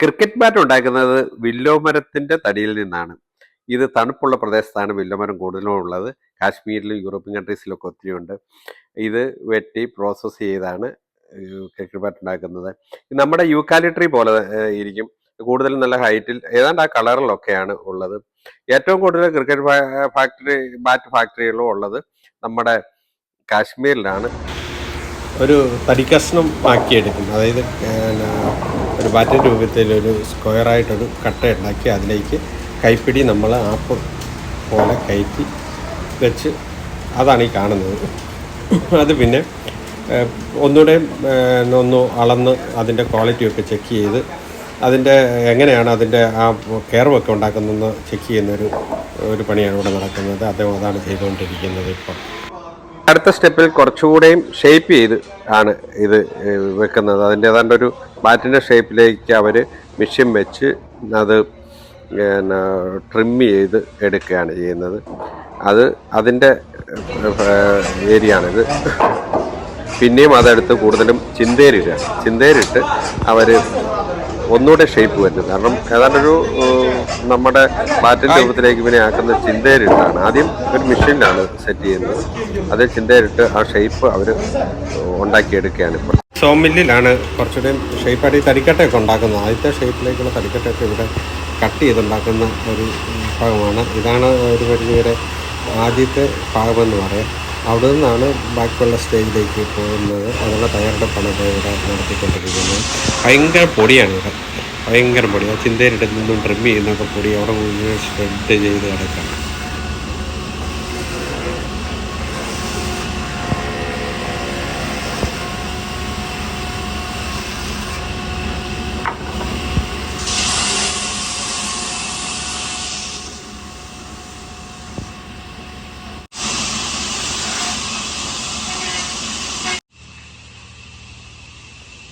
Cricket bat ഉണ്ടാക്കുന്നത് willow മരത്തിന്റെ തടിയിൽ നിന്നാണ്. ഇത് തണുപ്പുള്ള പ്രദേശത്താണ് വില്ലോമരം കൂടുതലും ഉള്ളത്. കാശ്മീരിലും യൂറോപ്യൻ കൺട്രീസിലൊക്കെ ഒത്തിരി ഉണ്ട്. ഇത് വെട്ടി പ്രോസസ്സ് ചെയ്താണ് ക്രിക്കറ്റ് ബാറ്റ് ഉണ്ടാക്കുന്നത്. നമ്മുടെ യൂക്കാലിട്രി പോലെ ഇരിക്കും. കൂടുതലും നല്ല ഹൈറ്റിൽ ഏതാണ്ട് ആ കളറിലൊക്കെയാണ് ഉള്ളത്. ഏറ്റവും കൂടുതൽ ക്രിക്കറ്റ് ഫാക്ടറി ബാറ്റ് ഫാക്ടറികളും ഉള്ളത് നമ്മുടെ കാശ്മീരിലാണ്. ഒരു തടിക്കഷ്ണം ആക്കിയെടുക്കും അതായത് ഒരു ബാറ്റൻ രൂപത്തിൽ ഒരു സ്ക്വയറായിട്ടൊരു കട്ട ഉണ്ടാക്കി അതിലേക്ക് കൈപ്പിടി നമ്മൾ ആപ്പ് പോലെ കയറ്റി വെച്ച് അതാണ് ഈ കാണുന്നത്. അത് പിന്നെ ഒന്നുകൂടെ ഒന്ന് അളന്ന് അതിന്റെ ക്വാളിറ്റിയൊക്കെ ചെക്ക് ചെയ്ത് അതിന്റെ എങ്ങനെയാണ് അതിന്റെ ആ കെയർവൊക്കെ ഉണ്ടാക്കുന്നതെന്ന് ചെക്ക് ചെയ്യുന്നൊരു ഒരു പണിയാണ് ഇവിടെ നടക്കുന്നത്. അദ്ദേഹം അതാണ് ചെയ്തുകൊണ്ടിരിക്കുന്നത് ഇപ്പോൾ. അടുത്ത സ്റ്റെപ്പിൽ കുറച്ചുകൂടെയും ഷേപ്പ് ചെയ്ത് ആണ് ഇത് വെക്കുന്നത്. അതിന്റെ ഏതാണ്ട് ഒരു ബാറ്റിന്റെ ഷേപ്പിലേക്ക് അവർ മെഷീൻ വെച്ച് അത് പിന്നെ ട്രിം ചെയ്ത് എടുക്കുകയാണ് ചെയ്യുന്നത്. അത് അതിന്റെ ഏരിയ ആണിത് പിന്നെയും അതെടുത്ത് കൂടുതലും ചിന്തേരിടുക. ചിന്തേരിട്ട് അവർ ഒന്നുകൂടെ ഷേപ്പ് വരുന്നത് കാരണം ഏതാണ്ട് ഒരു നമ്മുടെ ബാറ്റിന്റെ രൂപത്തിലേക്ക് ഇവനെ ആക്കുന്ന ചിന്തയിലിട്ടാണ്. ആദ്യം ഒരു മെഷീനിലാണ് സെറ്റ് ചെയ്യുന്നത്. അത് ചിന്തയിലിട്ട് ആ ഷേപ്പ് അവർ ഉണ്ടാക്കിയെടുക്കുകയാണ് ഇപ്പോൾ സോ മില്ലിലാണ് കുറച്ചുകൂടെയും ഷേപ്പായിട്ട് ഈ തടിക്കട്ടയൊക്കെ ഉണ്ടാക്കുന്നത്. ആദ്യത്തെ ഷേപ്പിലേക്കുള്ള തടിക്കട്ടയൊക്കെ ഇവിടെ കട്ട് ചെയ്തുണ്ടാക്കുന്ന ഒരു ഭാഗമാണ്. ഇതാണ് ഒരു പരിധിവരെ ആദ്യത്തെ ഭാഗമെന്ന് പറയാം. അവിടെ നിന്നാണ് ബാക്കിയുള്ള സ്റ്റേജിലേക്ക് പോകുന്നത്. അതിനുള്ള തയ്യാറെടുപ്പാണ് ഇപ്പോൾ ഇവിടെ നടത്തിക്കൊണ്ടിരിക്കുന്നത് ഭയങ്കര പൊടിയാണ് ഇവിടെ. ഭയങ്കര പൊടി. ആ ചിന്തയിലിട്ട് നിന്നും ട്രിം ചെയ്യുന്നൊക്കെ പൊടി അവിടെ സ്പ്രെഡ് ചെയ്ത് കിടക്കാം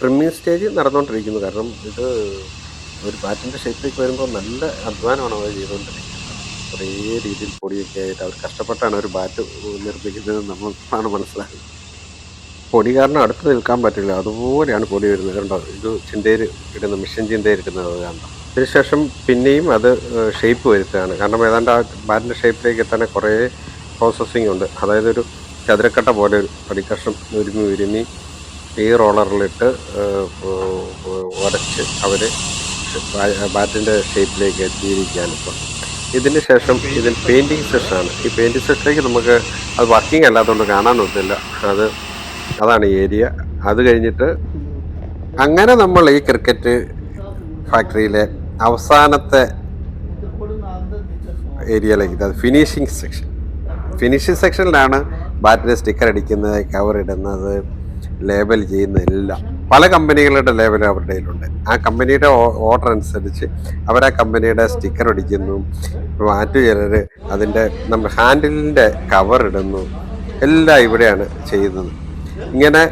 ട്രിമ്മിങ് സ്റ്റേജ് നടന്നുകൊണ്ടിരിക്കുന്നു. കാരണം ഇത് ഒരു ബാറ്റിന്റെ ഷേപ്പിലേക്ക് വരുമ്പോൾ നല്ല അധ്വാനമാണ് അവർ ചെയ്തുകൊണ്ടിരിക്കുന്നത്. കുറേ രീതിയിൽ പൊടിയൊക്കെ ആയിട്ട് അവർ കഷ്ടപ്പെട്ടാണ് ഒരു ബാറ്റ് നിർമ്മിക്കുന്നത് നമ്മളാണ് മനസ്സിലാക്കുന്നത്. പൊടി കാരണം അടുത്ത് നിൽക്കാൻ പറ്റില്ല. അതുപോലെയാണ് പൊടി വരുന്നത്. കണ്ടോ? ഇത് ചിന്തയിൽ ഇടുന്ന മിഷൻ ചിന്തയിൽ ഇടുന്നത് കണ്ടോ? അതിനുശേഷം പിന്നെയും അത് ഷേപ്പ് വരുത്തുകയാണ്. കാരണം ഏതാണ്ട് ആ ബാറ്റിന്റെ ഷേപ്പിലേക്ക് തന്നെ കുറേ പ്രോസസ്സിംഗ് ഉണ്ട്. അതായത് ഒരു ചതുരക്കട്ട പോലെ ഒരു പടിക്കഷ്ണം ഉരുമി ഉരുമി ഈ റോളറിലിട്ട് ഉടച്ച് അവർ ബാറ്റിന്റെ ഷേപ്പിലേക്ക് എത്തിയിരിക്കുകയാണ് ഇപ്പോൾ ഇതിന് ശേഷം ഇതിൽ പെയിന്റിങ് സെഷനാണ്. ഈ പെയിന്റിങ് സെഷനിലേക്ക് നമുക്ക് അത് വർക്കിംഗ് അല്ലാത്തതുകൊണ്ട് കാണാനൊന്നുമില്ല അത് അതാണ് ഏരിയ. അത് കഴിഞ്ഞിട്ട് അങ്ങനെ നമ്മൾ ഈ ക്രിക്കറ്റ് ഫാക്ടറിയിലെ അവസാനത്തെ ഏരിയയിലേക്ക് അത് ഫിനിഷിംഗ് സെക്ഷൻ. ഫിനിഷിംഗ് സെക്ഷനിലാണ് ബാറ്റിന് സ്റ്റിക്കർ അടിക്കുന്നത് കവർ ഇടുന്നത്. ലേബൽ ചെയ്യുന്നതെല്ലാം. പല കമ്പനികളുടെ ലേബൽ അവരുടെ കയ്യിലുണ്ട്. ആ കമ്പനിയുടെ ഓർഡർ അനുസരിച്ച് അവർ ആ കമ്പനിയുടെ സ്റ്റിക്കർ അടിക്കുന്നു മറ്റു ചിലർ അതിന്റെ നമ്മൾ ഹാൻഡിലിന്റെ കവർ ഇടുന്നു എല്ലാം ഇവിടെയാണ് ചെയ്യുന്നത്. ഇങ്ങനെ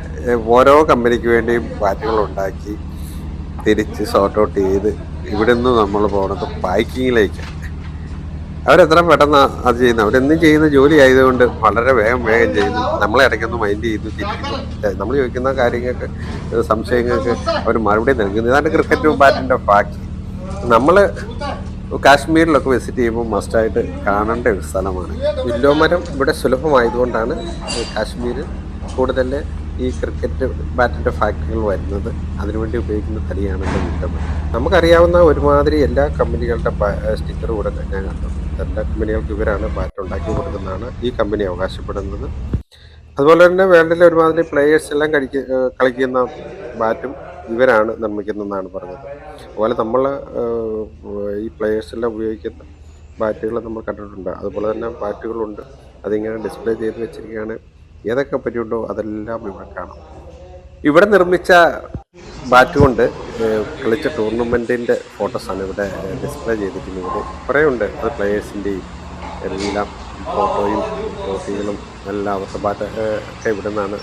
ഓരോ കമ്പനിക്ക് വേണ്ടിയും ബാറ്റുകൾ ഉണ്ടാക്കി തിരിച്ച് സോർട്ട് ഔട്ട് ചെയ്ത് ഇവിടെ നിന്ന് നമ്മൾ പോകുന്നത് പാക്കിങ്ങിലേക്കാണ്. അവരെത്ര പെട്ടെന്ന് അത് ചെയ്യുന്നത് അവരെന്നും ചെയ്യുന്ന ജോലി ആയതുകൊണ്ട് വളരെ വേഗം വേഗം ചെയ്യുന്നു. നമ്മളെ ഇടയ്ക്കൊന്ന് മൈൻഡ് ചെയ്തു തിരിക്കുന്നു നമ്മൾ ചോദിക്കുന്ന കാര്യങ്ങൾക്ക് സംശയങ്ങൾക്ക് അവർ മറുപടി നൽകുന്നു. ഇതാണ് ക്രിക്കറ്റ് ബാറ്റിന്റെ ഫാക്ട് നമ്മൾ കാശ്മീരിലൊക്കെ വിസിറ്റ് ചെയ്യുമ്പോൾ മസ്റ്റായിട്ട് കാണേണ്ട ഒരു സ്ഥലമാണ്. വില്ലോമരം ഇവിടെ സുലഭമായതുകൊണ്ടാണ് കാശ്മീർ കൂടുതൽ ഈ ക്രിക്കറ്റ് ബാറ്റിന്റെ ഫാക്ടറികൾ വരുന്നത് അതിനുവേണ്ടി ഉപയോഗിക്കുന്ന തടിയാണ് എന്റെ നമുക്കറിയാവുന്ന ഒരുമാതിരി എല്ലാ കമ്പനികളുടെ സ്റ്റിക്കർ കൂടെ ഞാൻ കണ്ടു. എല്ലാ കമ്പനികൾക്ക് ഇവരാണ് ബാറ്റ് ഉണ്ടാക്കി കൊടുക്കുന്നതാണ് ഈ കമ്പനി അവകാശപ്പെടുന്നത്. അതുപോലെ തന്നെ വേൾഡിലെ ഒരുമാതിരി പ്ലേയേഴ്സ് എല്ലാം കളിക്ക കളിക്കുന്ന ബാറ്റും ഇവരാണ് നിർമ്മിക്കുന്നതെന്നാണ് പറഞ്ഞത്. അതുപോലെ നമ്മൾ ഈ പ്ലേയേഴ്സ് എല്ലാം ഉപയോഗിക്കുന്ന ബാറ്റുകൾ നമ്മൾ കണ്ടിട്ടുണ്ട്. അതുപോലെ തന്നെ ബാറ്റുകളുണ്ട് അതിങ്ങനെ ഡിസ്പ്ലേ ചെയ്ത് വെച്ചിരിക്കുകയാണ്. ഏതൊക്കെ പറ്റിയുണ്ടോ അതെല്ലാം ഇവിടെ കാണാം. ഇവിടെ നിർമ്മിച്ച ബാറ്റ് കൊണ്ട് കളിച്ച ടൂർണമെന്റിന്റെ ഫോട്ടോസാണ് ഇവിടെ ഡിസ്പ്ലേ ചെയ്തിരിക്കുന്നത്. കുറേ ഉണ്ട്. അത് പ്ലേയേഴ്സിന്റെയും എല്ലാം ഫോട്ടോയും ട്രോഫികളും എല്ലാം അവസ്ഥ ബാറ്റ് ഒക്കെ ഇവിടെ നിന്നാണ്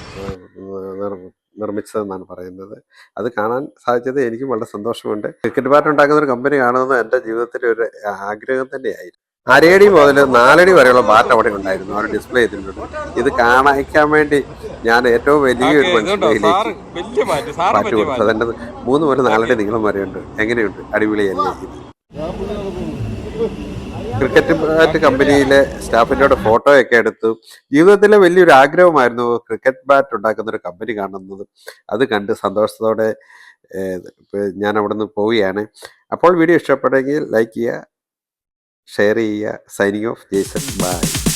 നിർമ്മിച്ചതെന്നാണ് പറയുന്നത്. അത് കാണാൻ സാധിച്ചത് എനിക്കും വളരെ സന്തോഷമുണ്ട്. ക്രിക്കറ്റ് ബാറ്റ് ഉണ്ടാക്കുന്ന ഒരു കമ്പനി കാണുന്നത് എന്റെ ജീവിതത്തിലെ ഒരു ആഗ്രഹം തന്നെയായിരുന്നു. അരയടി മുതൽ നാലടി വരെയുള്ള ബാറ്റ് അവിടെ ഉണ്ടായിരുന്നു. അവർ ഡിസ്പ്ലേ ചെയ്തിട്ടുണ്ട്. ഇത് കാണിക്കാൻ വേണ്ടി ഞാൻ ഏറ്റവും വലിയൊരു കൊടുത്തു. അതിന്റെ മൂന്ന് മുതൽ നാലടി നീളം വരെയുണ്ട്. എങ്ങനെയുണ്ട്? അടിപൊളിയല്ലേ? ക്രിക്കറ്റ് ബാറ്റ് കമ്പനിയിലെ സ്റ്റാഫിന്റെ ഫോട്ടോ ഒക്കെ എടുത്തു. ജീവിതത്തിലെ വലിയൊരു ആഗ്രഹമായിരുന്നു ക്രിക്കറ്റ് ബാറ്റ് ഉണ്ടാക്കുന്ന ഒരു കമ്പനി കാണുന്നത്. അത് കണ്ട് സന്തോഷത്തോടെ ഞാൻ അവിടെ നിന്ന് പോവുകയാണ്. അപ്പോൾ വീഡിയോ ഇഷ്ടപ്പെട്ടെങ്കിൽ ലൈക്ക് ചെയ്യുക ഷെയർ ചെയ്യുക സൈനിങ് ഓഫ് ജേസൺ ബൈ